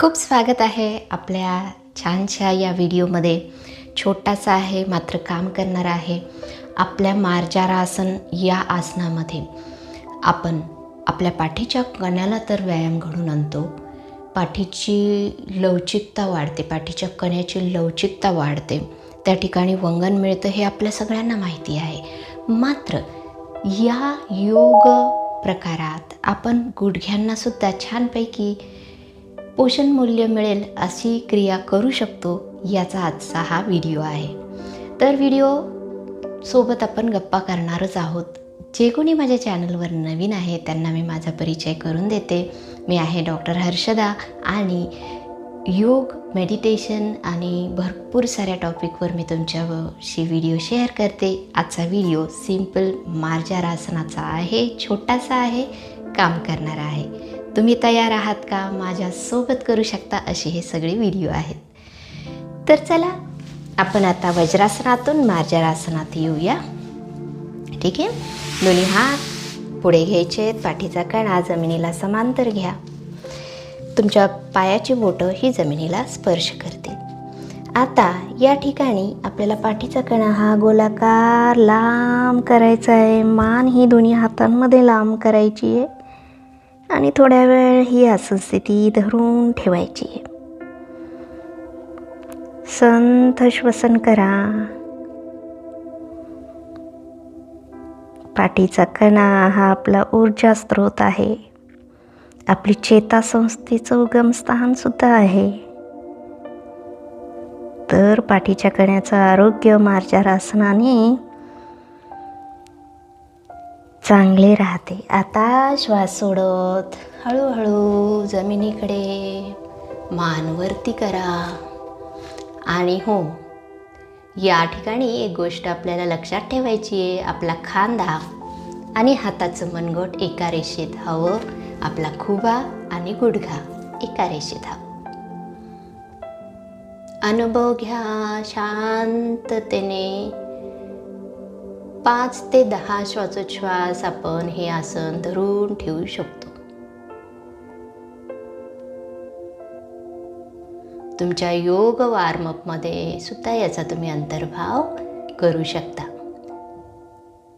खूप स्वागत आहे आपल्या छानशा या व्हिडिओमध्ये. छोटासा आहे मात्र काम करणार आहे आपल्या मार्जारासन या आसनामध्ये. आपण आपल्या पाठीच्या कण्याला तर व्यायाम घडून आणतो. पाठीची लवचिकता वाढते पाठीच्या कण्याची लवचिकता वाढते. त्या ठिकाणी वंगण मिळतं हे आपल्या सगळ्यांना माहिती आहे. मात्र या योग प्रकारात आपण गुडघ्यांनासुद्धा छानपैकी पोषण मूल्य मिळेल अशी क्रिया करू शकतो याचा आजचा हा व्हिडिओ आहे. तर व्हिडिओ सोबत आपण गप्पा करणारच आहोत. जे कोणी माझ्या चॅनलवर नवीन आहे त्यांना मी माझा परिचय करून देते. मी आहे डॉक्टर हर्षदा आणि योग मेडिटेशन आणि भरपूर साऱ्या टॉपिकवर मी तुमच्याशी व्हिडिओ शेअर करते. आजचा व्हिडिओ सिंपल मार्जारासनाचा आहे छोटासा आहे काम करणारा आहे. तुम्ही तयार आहात का? माझ्यासोबत करू शकता असे हे सगळे व्हिडिओ आहेत. तर चला आपण आता वज्रासनातून मार्जरासनात येऊया. ठीक आहे? दोन्ही हात पुढे घ्यायचे आहेत पाठीचा कणा जमिनीला समांतर घ्या. तुमच्या पायाची बोटं ही जमिनीला स्पर्श करते आता या ठिकाणी आपल्याला पाठीचा कणा हा गोलाकार लांब करायचा आहे. मान ही दोन्ही हातांमध्ये लांब करायची आहे. आणि थोड्या वेळ ही आसन स्थिती धरून ठेवायची. आहे संथ श्वसन करा. पाठीचा कणा हा आपला ऊर्जा स्रोत आहे. आपली चेता संस्थेचं उगमस्थान सुद्धा आहे. तर पाठीच्या कण्याचं आरोग्य मार्जारासनाने चांगले राहते. आता श्वास सोडत. हळूहळू जमिनीकडे. मानवरती करा. आणि हो या ठिकाणी एक गोष्ट आपल्याला लक्षात ठेवायची आहे. आपला खांदा आणि हाताचं मनगट एका रेषेत हवं. आपला खुबा आणि गुडघा एका रेषेत हवं. अनुभव घ्या शांततेने. पाच ते दहा श्वासोच्छ्वास आपण हे आसन धरून ठेवू शकतो. तुमच्या योग वॉर्मअपमध्ये सुद्धा याचा तुम्ही अंतर्भाव करू शकता.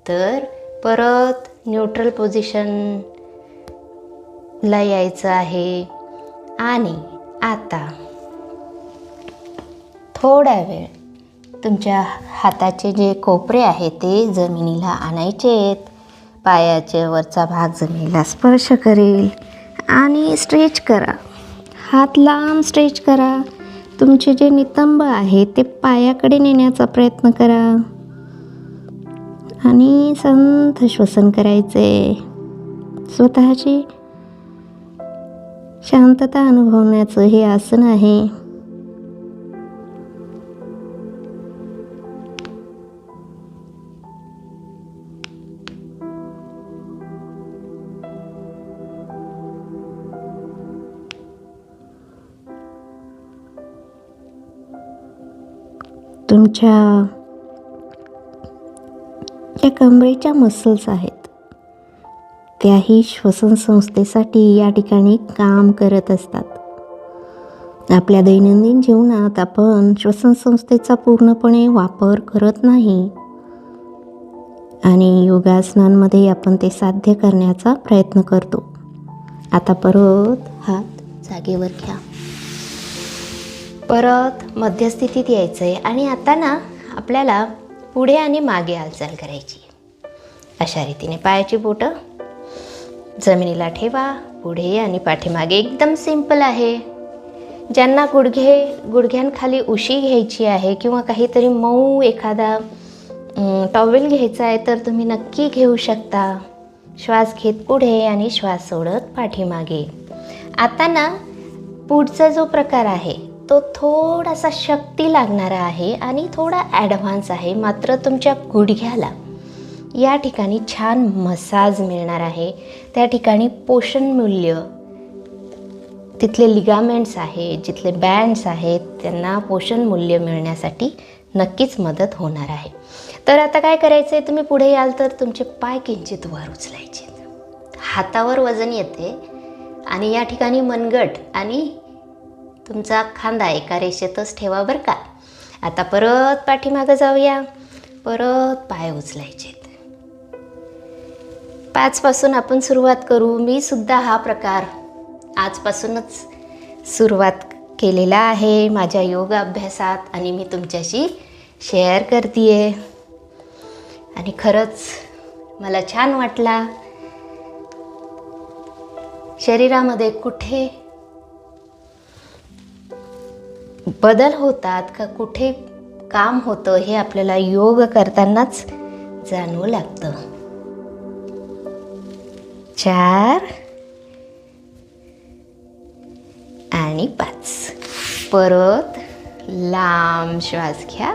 तर परत न्यूट्रल पोझिशनला यायचं आहे आणि आता थोडा वेळ तुमच्या हाताचे जे कोपरे आहेत ते जमिनीला आणायचे आहेत. पायाचे वरचा भाग जमिनीला स्पर्श करेल आणि स्ट्रेच करा. हात लांब स्ट्रेच करा. तुमचे जे नितंब आहे ते पायाकडे नेण्याचा प्रयत्न करा. आणि संथ श्वसन करायचे. स्वतःची शांतता अनुभवण्याचं हे आसन आहे. तुमच्या ज्या कमरेच्या मसल्स आहेत. त्याही श्वसन संस्थेसाठी या ठिकाणी काम करत असतात. आपल्या दैनंदिन जीवनात आपण श्वसन संस्थेचा पूर्णपणे वापर करत नाही. आणि योगासनांमध्ये आपण ते साध्य करण्याचा प्रयत्न करतो. आता परत हात जागेवर घ्या परत मध्यस्थितीत यायचं आहे आणि आता ना आपल्याला पुढे आणि मागे हालचाल करायची अशा रीतीने पायाची बोटं जमिनीला ठेवा. पुढे आणि पाठीमागे एकदम सिंपल आहे. ज्यांना गुडघे गुडघ्यांखाली उशी घ्यायची आहे किंवा काहीतरी मऊ एखादा टॉवेल घ्यायचा आहे तर तुम्ही नक्की घेऊ शकता. श्वास घेत पुढे आणि श्वास सोडत पाठीमागे. आता ना पुढचा जो प्रकार आहे तो थोडासा शक्ती लागणारा आहे आणि थोडा ॲडव्हान्स आहे. मात्र तुमच्या गुडघ्याला या ठिकाणी छान मसाज मिळणार आहे. त्या ठिकाणी पोषण मूल्य तिथले लिगामेंट्स आहेत जिथले बँड्स आहेत त्यांना पोषण मूल्य मिळण्यासाठी नक्कीच मदत होणार आहे. तर आता काय करायचं आहे तुम्ही पुढे याल तर तुमचे पाय किंचित वर उचलायचे. हातावर वजन येते आणि या ठिकाणी मनगट आणि तुमचा खांदा एका रेषेतच ठेवा बरं का. आता परत पाठीमागं जाऊया. परत पाय उचलायचे पाचपासून आपण सुरुवात करू. मी सुद्धा हा प्रकार आजपासूनच सुरुवात केलेला आहे माझ्या योग अभ्यासात आणि मी तुमच्याशी शेअर करते आहे आणि खरंच मला छान वाटला. शरीरामध्ये कुठे बदल होतात का कुठे काम होतं हे आपल्याला योग करतानाच जाणवू लागतं. चार आणि पाच. परत लांब श्वास घ्या.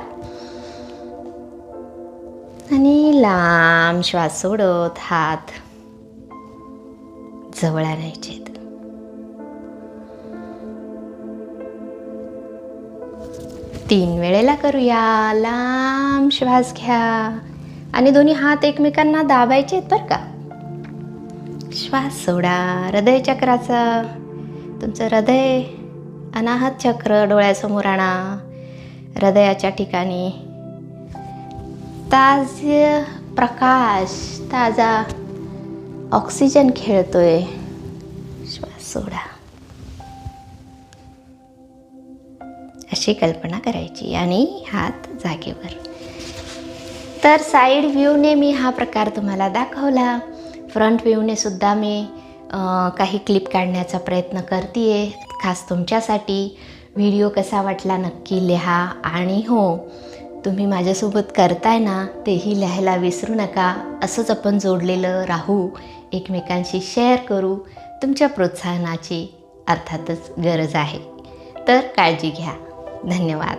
आणि लांब श्वास सोडत हात जवळ आणायचे तीन वेळेला करूया. लांब श्वास घ्या. आणि दोन्ही हात एकमेकांना दाबायचे आहेत बरं का? श्वास सोडा. हृदय चक्राचा. तुमचं हृदय अनाहत चक्र डोळ्यासमोर आणा. हृदयाच्या ठिकाणी. ताज प्रकाश ताजा ऑक्सिजन खेळतोय. श्वास सोडा. अशी कल्पना करायची आणि हात जागेवर. तर साईड व्ह्यूने मी हा प्रकार तुम्हाला दाखवला. फ्रंट व्ह्यूने सुद्धा मी काही क्लिप काढण्याचा प्रयत्न करते आहे खास तुमच्यासाठी. व्हिडिओ कसा वाटला नक्की लिहा आणि हो तुम्ही माझ्यासोबत करताय ना तेही लिहायला विसरू नका. असंच आपण जोडलेलं राहू एकमेकांशी शेअर करू तुमच्या प्रोत्साहनाची अर्थातच गरज आहे. तर काळजी घ्या. धन्यवाद.